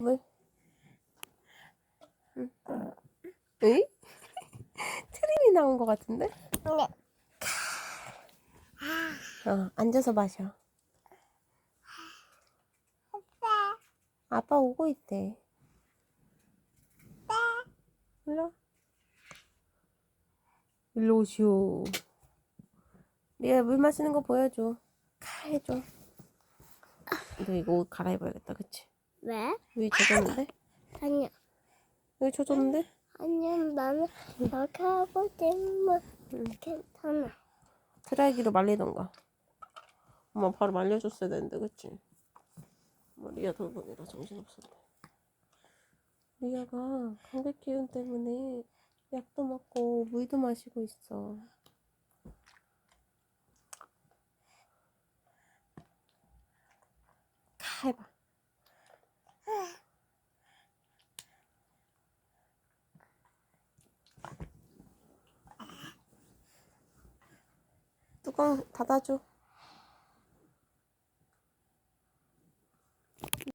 왜? 응. 에이? 트림이 나온 것 같은데? 네. 어, 앉아서 마셔. 아빠. 아빠 오고 있대. 일로. 일로 오시오. 리아 물 마시는 거 보여줘. 카 해줘. 너 이거 옷 갈아입어야겠다, 그치? 왜? 여기 젖었는데? 아니야. 여기 젖었는데? 아니야. 나는 이렇게 하고 때문에 응. 괜찮아. 드라이기로 말리던가. 엄마 바로 말려줬어야 되는데, 그치? 엄마 리아 돌보느라 정신없었네. 리아가 감기 기운 때문에 약도 먹고 물도 마시고 있어. 카 해봐. 뚜껑 닫아줘.